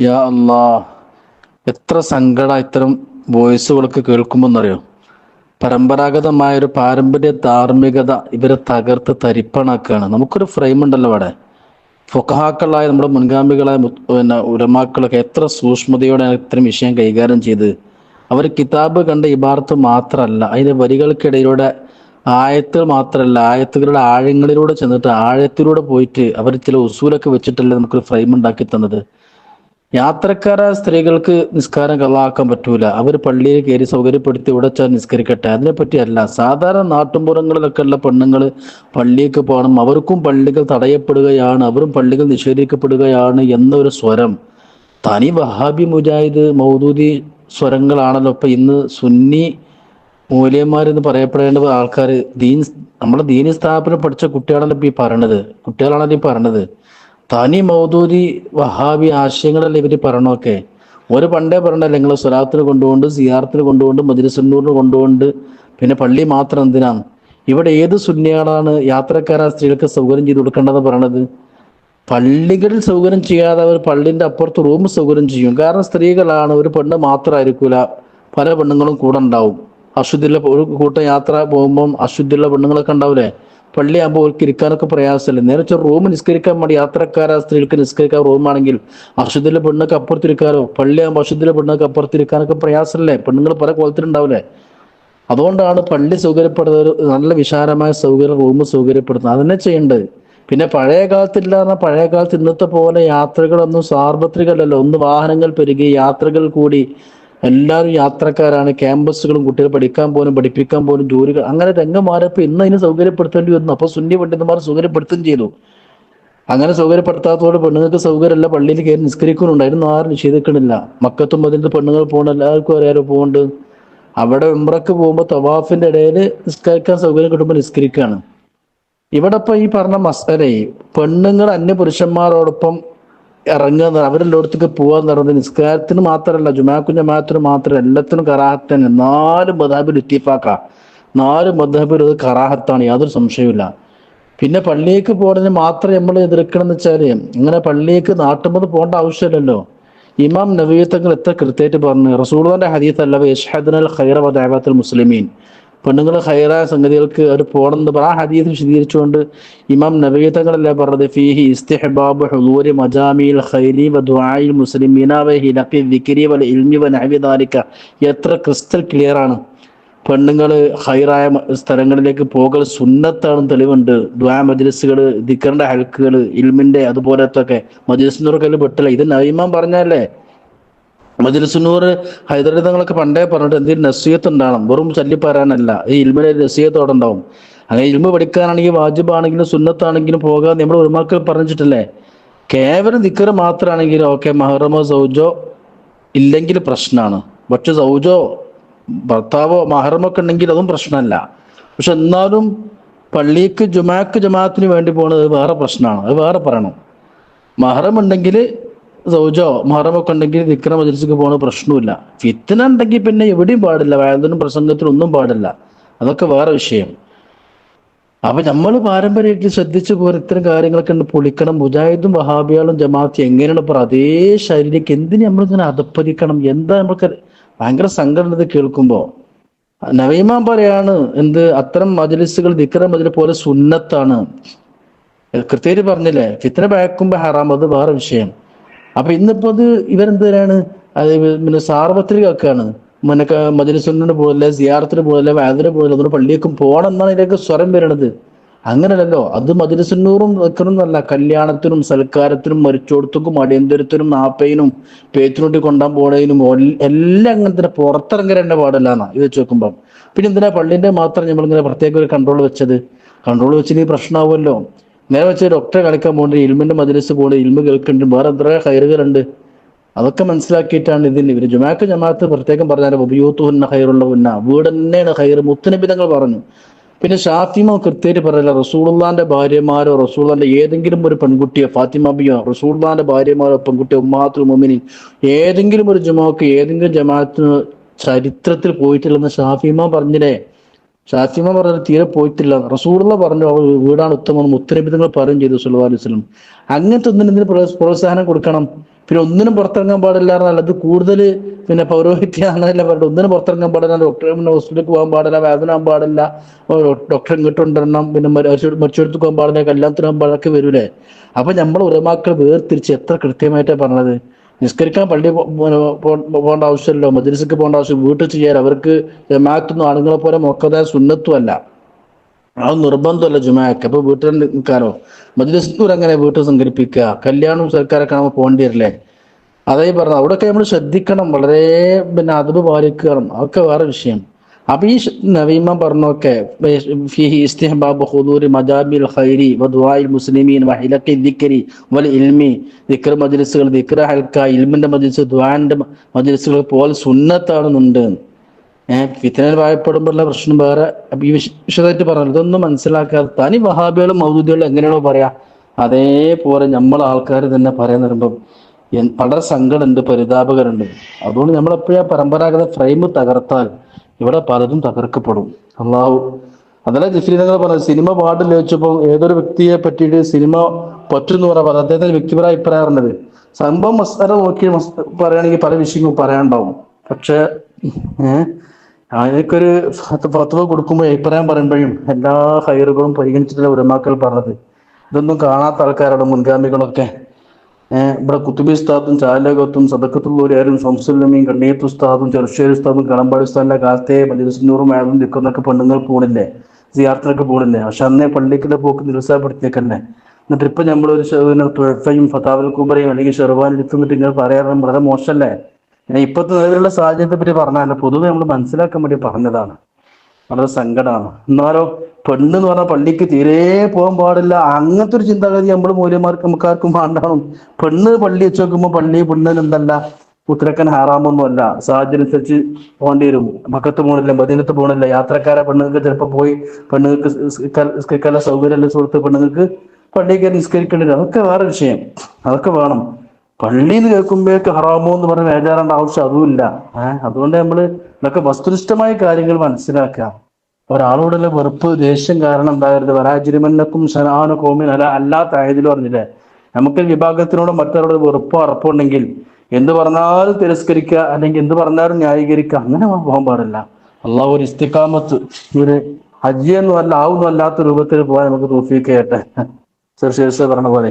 യാ അല്ലാ എത്ര സങ്കട ഇത്തരം വോയിസുകളൊക്കെ കേൾക്കുമെന്നറിയോ? പരമ്പരാഗതമായ ഒരു പാരമ്പര്യ ധാർമ്മികത ഇവരെ തകർത്ത് തരിപ്പണാക്കുകയാണ്. നമുക്കൊരു ഫ്രെയിം ഉണ്ടല്ലോ അവിടെ. ഫൊക്കഹാക്കളായ നമ്മുടെ മുൻഗാമികളായ പിന്നെ ഉരമാക്കളൊക്കെ എത്ര സൂക്ഷ്മതയോടെ ഇത്തരം വിഷയം കൈകാര്യം ചെയ്ത്. അവർ കിതാബ് കണ്ട ഇബാർത്ത് മാത്രമല്ല അതിന്റെ വരികൾക്കിടയിലൂടെ ആയത്തുകൾ മാത്രമല്ല ആയത്തുകളുടെ ആഴങ്ങളിലൂടെ ചെന്നിട്ട് ആഴത്തിലൂടെ പോയിട്ട് അവർ ചില ഉസൂലൊക്കെ വെച്ചിട്ടല്ലേ നമുക്കൊരു ഫ്രെയിം ഉണ്ടാക്കി തന്നത്. യാത്രക്കാരായ സ്ത്രീകൾക്ക് നിസ്കാരം കളാക്കാൻ പറ്റൂല. അവർ പള്ളിയിൽ കയറി സൗകര്യപ്പെടുത്തി ഇവിടെ നിസ്കരിക്കട്ടെ. അതിനെപ്പറ്റിയല്ല സാധാരണ നാട്ടുമ്പുറങ്ങളിലൊക്കെ ഉള്ള പെണ്ണുങ്ങൾ പള്ളിക്ക് പോകണം. അവർക്കും പള്ളികൾ തടയപ്പെടുകയാണ്. അവരും പള്ളികൾ നിഷേധിക്കപ്പെടുകയാണ് എന്നൊരു സ്വരം. തനി വഹാബി മുജാഹിദ് മൗദൂദി സ്വരങ്ങളാണല്ലോ. ഇപ്പൊ ഇന്ന് സുന്നി മൂല്യന്മാരെന്ന് പറയപ്പെടേണ്ട ആൾക്കാർ ദീൻ നമ്മുടെ ദീനി സ്ഥാപനം പഠിച്ച കുട്ടികളാണല്ലോ ഇപ്പൊ ഈ പറയണത്. കുട്ടികളാണല്ലോ ഈ പറയണത്. തനി മൗദൂരി വഹാബി ആശയങ്ങളല്ലേ ഇവർ പറയണമൊക്കെ ഒരു പണ്ടേ പറഞ്ഞല്ലേ നിങ്ങൾ സ്വലാത്തിന് കൊണ്ടുകൊണ്ട് സിയാർത്തിന് കൊണ്ടുകൊണ്ട് മദിരസന്നൂറിന് കൊണ്ടുകൊണ്ട് പിന്നെ പള്ളി മാത്രം എന്തിനാണ് ഇവിടെ ഏത് സുന്നികളാണ് യാത്രക്കാരാ സ്ത്രീകൾക്ക് സൗകര്യം ചെയ്ത് കൊടുക്കേണ്ടത് പറയണത്? പള്ളികളിൽ സൗകര്യം ചെയ്യാതെ അവർ പള്ളിന്റെ അപ്പുറത്ത് റൂം സൗകര്യം ചെയ്യും. കാരണം സ്ത്രീകളാണ് ഒരു പെണ്ണ് മാത്രമായിരിക്കൂല പല പെണ്ണുങ്ങളും കൂടെ ഉണ്ടാവും. അശുദ്ധിയുള്ള ഒരു കൂട്ടം യാത്ര പോകുമ്പം അശുദ്ധിയുള്ള പെണ്ണുങ്ങളൊക്കെ ഉണ്ടാവില്ലേ പള്ളിയാകുമ്പോൾ അവർക്ക് ഇരിക്കാനൊക്കെ പ്രയാസമല്ലേ? നേരെ റൂം നിസ്കരിക്കാൻ വേണ്ടി യാത്രക്കാരാ സ്ത്രീകൾക്ക് നിസ്കരിക്കാൻ റൂമാണെങ്കിൽ അശുദ്ധിലെ പെണ്ണൊക്കെ അപ്പുറത്തിരിക്കാനോ പള്ളിയാകുമ്പോൾ അശുദ്ധിലെ പെണ്ണൊക്കെ അപ്പുറത്തിരിക്കാനൊക്കെ പ്രയാസമല്ലേ? പെണ്ണുങ്ങൾ പല കോലത്തിലുണ്ടാവില്ലേ അതുകൊണ്ടാണ് പള്ളി സൗകര്യപ്പെടുന്നത് നല്ല വിശാലമായ സൗകര്യം റൂം സൗകര്യപ്പെടുത്തുന്നത് അതന്നെ ചെയ്യേണ്ടത് പിന്നെ പഴയ കാലത്തില്ലാന്ന പഴയ കാലത്ത് ഇന്നത്തെ പോലെ യാത്രകളൊന്നും സാർവത്രികമല്ലല്ലോ. ഒന്ന് വാഹനങ്ങൾ പെരുകി യാത്രകൾ കൂടി എല്ലാവരും യാത്രക്കാരാണ്. ക്യാമ്പസുകളും കുട്ടികൾ പഠിക്കാൻ പോലും പഠിപ്പിക്കാൻ പോലും ജോലികൾ. അങ്ങനെ രംഗം ഇന്ന് അതിന് സൗകര്യപ്പെടുത്തേണ്ടി വന്നു. അപ്പോൾ സുന്നി പണ്ഡിതന്മാർ സൗകര്യപ്പെടുത്തുകയും ചെയ്തു. അങ്ങനെ സൗകര്യപ്പെടുത്താത്തതോടെ പെണ്ണുങ്ങൾക്ക് സൗകര്യമല്ല. പള്ളിയിൽ കയറി നിസ്കരിക്കുന്നുണ്ടായിരുന്നു. ആരും നിഷേധിക്കണില്ല. മക്കത്തും അതിന്റെ പെണ്ണുങ്ങൾ പോകണം എല്ലാവർക്കും അറിയാലോ പോകുന്നുണ്ട് അവിടെ ഉംറക്ക് പോകുമ്പോൾ തവാഫിന്റെ ഇടയിൽ നിസ്കരിക്കാൻ സൗകര്യം കിട്ടുമ്പോൾ നിസ്കരിക്കുകയാണ്. ഇവിടെ ഇപ്പൊ ഈ പറഞ്ഞ മസ്തരെ പെണ്ണുങ്ങൾ അന്യ പുരുഷന്മാരോടൊപ്പം ഇറങ്ങുക. അവരെല്ലായിടത്തേക്ക് പോവാന്ന് പറയുന്നത് നിസ്കാരത്തിന് മാത്രമല്ല ജുമാക്കും ജമാഅത്തിന് മാത്രമല്ല എല്ലാത്തിനും കറാഹത്തന്നെ നാല് മദാബിൽ ഇത്തിഫാക്ക നാല് മദാബിൽ അത് കറാഹത്താണ് യാതൊരു സംശയവുമില്ല. പിന്നെ പള്ളിയേക്ക് പോകണതിന് മാത്രം നമ്മൾ എതിർക്കണം എന്ന് വെച്ചാൽ ഇങ്ങനെ പള്ളിയേക്ക് നാട്ടുമ്പോൾ പോകേണ്ട ആവശ്യമില്ലല്ലോ. ഇമാം നവീത്തങ്ങൾ എത്ര കൃത്യമായിട്ട് പറഞ്ഞു. റസൂളുന്റെ ഹദീത്ത് അല്ല യഷ്ഹദുനൽ ഖൈറ വദാബത്തുൽ മുസ്ലിമീൻ. പെണ്ണുങ്ങൾ ഹൈറായ സംഗതികൾക്ക് അവർ പോണെന്ന് പറ. ആ ഹദീസ് വിശദീകരിച്ചുകൊണ്ട് ഇമാം നവീതങ്ങളല്ലേ പറഞ്ഞത്? ഫീഹി ഇസ്തിഹബാബ് ഹുദൂരി മജാമിൽ ഖൈലി വ ദുആഇൽ മുസ്ലിമീന വ ഹിലഖി ദിക്രി വൽ ഇൽമി വ നഹവി ദാലിക എത്ര ക്രിസ്റ്റൽ ക്ലിയർ ആണ്. പെണ്ണുങ്ങൾ ഹൈറായ സ്ഥലങ്ങളിലേക്ക് പോകൽ സുന്നത്താണ് തെളിവുണ്ട്. ദ്വാ മജ്ലിസുകൾ ദിക്കറിന്റെ ഹൽക്കുകൾ ഇൽമിന്റെ അതുപോലത്തൊക്കെ. മജ്ലിസിനൊക്കെ പെട്ടില്ല. ഇത് നൈമാൻ പറഞ്ഞല്ലേ മജ്ലിസുന്നൂർ ഹൈദരാബാദ് തങ്ങളൊക്കെ പണ്ടേ പറഞ്ഞിട്ട് എന്തെങ്കിലും നസീയത്ത് ഉണ്ടാവണം വെറും ചൊല്ലിപ്പറാനല്ല ഈ ഇൽമിലെ നസീയത്തോടെ ഉണ്ടാവും. അങ്ങനെ ഇൽമ പഠിക്കാനാണെങ്കിൽ വാജിബാണെങ്കിലും സുന്നത്താണെങ്കിലും പോകാൻ നമ്മുടെ ഒരുമാക്കൾ പറഞ്ഞിട്ടില്ലേ? കേവലം നിക്കറ് മാത്രമാണെങ്കിൽ ഓക്കെ മഹറമോ സൗജോ ഇല്ലെങ്കിൽ പ്രശ്നമാണ്. പക്ഷെ സൗജോ ഭർത്താവോ മഹറമൊക്കെ ഉണ്ടെങ്കിൽ അതും പ്രശ്നമല്ല. പക്ഷെ എന്നാലും പള്ളിക്ക് ജുമാക്ക് ജമാഅത്തിന് വേണ്ടി പോകുന്നത് വേറെ പ്രശ്നമാണ്. അത് വേറെ പറയണം. മഹറം ഉണ്ടെങ്കിൽ സൗജോ മഹറമൊക്കെ ഉണ്ടെങ്കിൽ വിക്രം മജിൽസിക്ക് പോകുന്ന പ്രശ്നമില്ല ഫിത്തന ഉണ്ടെങ്കിൽ പിന്നെ എവിടെയും പാടില്ല. വേദനും പ്രസംഗത്തിനും ഒന്നും പാടില്ല. അതൊക്കെ വേറെ വിഷയം. അപ്പൊ നമ്മൾ പാരമ്പര്യമായിട്ട് ശ്രദ്ധിച്ചു പോരെ ഇത്തരം കാര്യങ്ങളൊക്കെ ഉണ്ട്. പൊളിക്കണം. മുജാഹിദും വഹാബിയാളും ജമാഅത്തും എങ്ങനെയാണ് ഇപ്പൊ അതേ ശരീരക്ക് എന്തിനു നമ്മളിങ്ങനെ അധപ്പതിക്കണം? എന്താ നമ്മൾക്ക് ഭയങ്കര സങ്കടം കേൾക്കുമ്പോ? നവീമാൻ പറയാണ് എന്ത് അത്തരം മജലിസുകൾ ദിക്കറ മജലി പോലെ സുന്നത്താണ്. കൃത്യമായിട്ട് പറഞ്ഞില്ലേ? ഫിത്തന ബാക്കുമ്പോ ഹറാം. അത് വേറെ വിഷയം. അപ്പൊ ഇന്നിപ്പോ അത് ഇവരെന്തരാണ്? അത് പിന്നെ സാർവത്രികക്കാണ്. മറ്റേ മജലിസുന്നിന് പോകില്ല സിയാറത്തിന് പോകില്ല വാതിന് പോകില്ല അതുകൊണ്ട് പള്ളിയേക്കും പോകണം എന്നാണ് ഇതിലേക്ക് സ്വരം വരണത്. അങ്ങനല്ലല്ലോ. അത് മജലിസുന്നൂറും വെക്കണമെന്നല്ല കല്യാണത്തിനും സൽക്കാരത്തിനും മരിച്ചോടത്തുക്കും അടിയന്തരത്തിനും നാപ്പയിനും പേത്തിനോട്ടി കൊണ്ടാൻ പോണതിനും എല്ലാം അങ്ങനെ തന്നെ പുറത്തിറങ്ങരേണ്ട പാടില്ല എന്നാ ഇത് വെച്ച് നോക്കുമ്പം. പിന്നെ എന്തിനാ പള്ളിന്റെ മാത്രം നമ്മളിങ്ങനെ പ്രത്യേക ഒരു കൺട്രോൾ വെച്ചത്? കൺട്രോൾ വെച്ചിട്ട് പ്രശ്നമാവുമല്ലോ നേരെ വെച്ച് ഡോക്ടറെ കളിക്കാൻ പോകേണ്ട ഇൽമിന്റെ മദ്രസ് പോകേണ്ട ഇൽമ കേൾക്കുന്നുണ്ട് വേറെ എത്ര ഹൈറുകളുണ്ട് അതൊക്കെ മനസ്സിലാക്കിയിട്ടാണ് ഇതിന് ഇവർ ജുമാക്ക് ജമാഅത്ത് പ്രത്യേകം പറഞ്ഞാൽ ഉപയൂത്തുഹുന്ന ഹൈറുള്ള ഉന്ന വീട് തന്നെയാണ് ഹൈർ മുത്തനബിതങ്ങൾ പറഞ്ഞു. പിന്നെ ഷാഫിമ കൃത്യമായിട്ട് പറയില്ല റസൂള്ളാന്റെ ഭാര്യമാരോ റസൂള്ളാന്റെ ഏതെങ്കിലും ഒരു പെൺകുട്ടിയോ ഫാത്തിമ ബിയോ റസൂള്ളാന്റെ ഭാര്യമാരോ പെൺകുട്ടിയോ ഉമ്മാത്തു മൊമിനി ഏതെങ്കിലും ഒരു ജുമാക്ക് ഏതെങ്കിലും ജമാഅത്തിന് ചരിത്രത്തിൽ പോയിട്ടില്ലെന്ന് ഷാഫിമ പറഞ്ഞില്ലേ? ഷാഫിമ പറഞ്ഞത് തീരെ പോയിട്ടില്ല. റസൂള്ള പറഞ്ഞു വീടാണ് ഉത്തമം ഉത്തരവിധങ്ങൾ പറയുകയും ചെയ്തു സുല്ലാ അലൈഹി അങ്ങനത്തെ ഒന്നിനും ഇതിന് പ്രോത്സാഹനം കൊടുക്കണം. പിന്നെ ഒന്നിനും പുറത്തിറങ്ങാൻ പാടില്ല എന്നാൽ അത് കൂടുതൽ പിന്നെ പൗരോഹിത്യ അങ്ങനെയല്ല പറഞ്ഞത്. ഒന്നിനും പുറത്തിറങ്ങാൻ പാടില്ല ഡോക്ടറെ പിന്നെ ഹോസ്പിറ്റലിലേക്ക് പോകാൻ പാടില്ല വേദന ആകാൻ പാടില്ല ഡോക്ടറെ ഇങ്ങോട്ട് കൊണ്ടുവരണം പിന്നെ മരിച്ചെടുത്ത് പോകാൻ പാടില്ല കല്യാണത്തിന് പോകാൻ പാടില്ല ഒക്കെ വരൂലേ? അപ്പൊ നമ്മൾ ഉറമാക്കൾ വേർതിരിച്ച് എത്ര കൃത്യമായിട്ടാണ് പറഞ്ഞത്? നിസ്കരിക്കാൻ പള്ളി പോകേണ്ട ആവശ്യമില്ലല്ലോ. മദ്രസക്ക് പോകേണ്ട ആവശ്യം വീട്ടിൽ ചെയ്യാൻ അവർക്ക് ജമാഅത്തൊന്നും ആണുങ്ങളെ പോലെ മൊക്കത സുന്നത്തും അത് നിർബന്ധമല്ല ജുമാക്ക്. അപ്പൊ വീട്ടിൽ നിൽക്കാനോ? മദ്രസൂർ അങ്ങനെ വീട്ടിൽ സംഘടിപ്പിക്കുക? കല്യാണവും സർക്കാരൊക്കെ നമ്മൾ പോകേണ്ടി വരില്ലേ? അതേ പറഞ്ഞു അവിടെയൊക്കെ നമ്മൾ ശ്രദ്ധിക്കണം. വളരെ പിന്നെ അതിവ് പാലിക്കണം. അതൊക്കെ വേറെ വിഷയം. അപ്പൊ ഈ നവീമ പറഞ്ഞൊക്കെ മുസ്ലിമീൻ മജ്ലിസുകൾ ഇൽമിന്റെ മജ്ലിസ് ദ്വാന്റെ മജ്ലിസുകൾ പോലെ സുന്നത്താണെന്നുണ്ട്. ഏഹ് ഫിത്തനയിൽ വായപ്പെടുമ്പോഴുള്ള പ്രശ്നം വേറെ. ഈ വിശദമായിട്ട് പറഞ്ഞു ഇതൊന്നും മനസ്സിലാക്കാതെ തനി വഹാബികളും മൗദൂദികളും എങ്ങനെയാണോ പറയാ? അതേപോലെ നമ്മൾ ആൾക്കാർ തന്നെ പറയാൻ വരുമ്പം വളരെ സങ്കടമുണ്ട് പരിതാപകരുണ്ട് അതുകൊണ്ട് നമ്മൾ എപ്പോഴാ പരമ്പരാഗത ഫ്രെയിം തകർത്താൽ ഇവിടെ പലതും തകർക്കപ്പെടും. അള്ളാഹു അതല്ല ജിഫ്രി നിങ്ങൾ പറഞ്ഞത് സിനിമ പാടില്ല വെച്ചപ്പോൾ ഏതൊരു വ്യക്തിയെ പറ്റിയിട്ട് സിനിമ പറ്റുമെന്ന് പറയാം അദ്ദേഹത്തിന്റെ വ്യക്തിപര അഭിപ്രായം പറഞ്ഞത് സംഭവം മസ്തര നോക്കി പറയുകയാണെങ്കിൽ പല വിഷയങ്ങളും പറയാനുണ്ടാവും. പക്ഷെ അതിനൊക്കൊരു ഫത്വ കൊടുക്കുമ്പോൾ അഭിപ്രായം പറയുമ്പോഴും എല്ലാ ഹൈറുകളും പരിഗണിച്ചിട്ടുള്ള ഉരമാക്കൾ പറഞ്ഞത്. ഇതൊന്നും കാണാത്ത ആൾക്കാരുടെ മുൻഗാമികളൊക്കെ. ഇവിടെ കുത്തുബി ഉസ്താദും ചാലകത്തും സദക്കത്തുള്ളവരും സംസുല്ലമീൻ കണ്ണീത്ത് ഉസ്താദും ചെറുശ്ശേരി ഉസ്താദും കളമ്പാടി ഉസ്താദിന്റെ കാലത്തെ മജിലിസിനൂറും ആയതും നിൽക്കുന്നൊക്കെ പെണ്ണുങ്ങൾ പോണില്ലേ? സിയാർത്തിനൊക്കെ പോണില്ലേ? പക്ഷെ അന്നേ പള്ളിക്കുള്ള പോക്ക് നിരുത്സാഹപ്പെടുത്തിയേക്കല്ലേ? എന്നിട്ട് ഇപ്പൊ നമ്മളൊരു തുഴഫയും ഫതാവൽ കുബറയും അല്ലെങ്കിൽ ഷെർവാൻ എടുത്തുന്നിട്ട് ഇങ്ങനെ പറയാറ് വളരെ മോശമല്ലേ? ഞാൻ ഇപ്പോഴത്തെ നിലവിലുള്ള സാഹചര്യത്തെ പറ്റി പറഞ്ഞാലോ പൊതുവെ നമ്മൾ മനസ്സിലാക്കാൻ വേണ്ടി പറഞ്ഞതാണ്. വളരെ സങ്കടമാണ്. എന്നാലോ പെണ്ണ് എന്ന് പറഞ്ഞാൽ പള്ളിക്ക് തീരെ പോകാൻ പാടില്ല. അങ്ങനത്തെ ഒരു ചിന്താഗതി നമ്മൾ മൂല്യമാർക്ക് നമുക്കാർക്കും വേണ്ടാവും പെണ്ണ് പള്ളി വെച്ച് നോക്കുമ്പോൾ പള്ളി പെണ്ണിന് എന്തല്ല? ഉത്തരക്കൻ ഹാറാമൊന്നും അല്ല സാഹചര്യം അനുസരിച്ച് പോകേണ്ടി വരും. മക്കത്ത് പോകണില്ല മദീനത്ത് പോകണില്ല. യാത്രക്കാരെ പെണ്ണുങ്ങൾക്ക് ചിലപ്പോൾ പോയി പെണ്ണുങ്ങൾക്ക് നിസ്കരിക്കാനുള്ള സൗകര്യമുള്ള സുഹൃത്ത് പെണ്ണുങ്ങൾക്ക് പള്ളിയിൽ കയറി നിസ്കരിക്കേണ്ടി വരും. അതൊക്കെ വേറെ വിഷയം. അതൊക്കെ വേണം. പള്ളി എന്ന് കേൾക്കുമ്പോഴേക്ക് ഹറാമോ എന്ന് പറഞ്ഞ് വേചാറേണ്ട ആവശ്യം അതുമില്ല. ഏഹ് അതുകൊണ്ട് നമ്മൾ ഇതൊക്കെ വസ്തുനിഷ്ഠമായ കാര്യങ്ങൾ മനസ്സിലാക്കുക. ഒരാളോടുള്ള വെറുപ്പ് ദേഷ്യം കാരണം എന്താകരുത്? വരാജിരിമന്നക്കും സനാന കോമിൻ അല്ല അല്ലാത്ത ആയതിൽ പറഞ്ഞില്ലേ? നമുക്ക് വിഭാഗത്തിനോട് മറ്റൊരാളോട് വെറുപ്പോ അറപ്പുണ്ടെങ്കിൽ എന്ത് പറഞ്ഞാലും തിരസ്കരിക്കുക അല്ലെങ്കിൽ എന്ത് പറഞ്ഞാലും ന്യായീകരിക്കുക അങ്ങനെ പോകാൻ പാടില്ല. അള്ളാഹു ഒരു ഇസ്തിക്കാമത്ത് ഒരു ഹജ്ജിയെന്നും അല്ല ആവുന്നല്ലാത്ത രൂപത്തിൽ പോകാൻ നമുക്ക് തോഫിക്കയട്ടെ സർ ശേഷ പറഞ്ഞ പോലെ.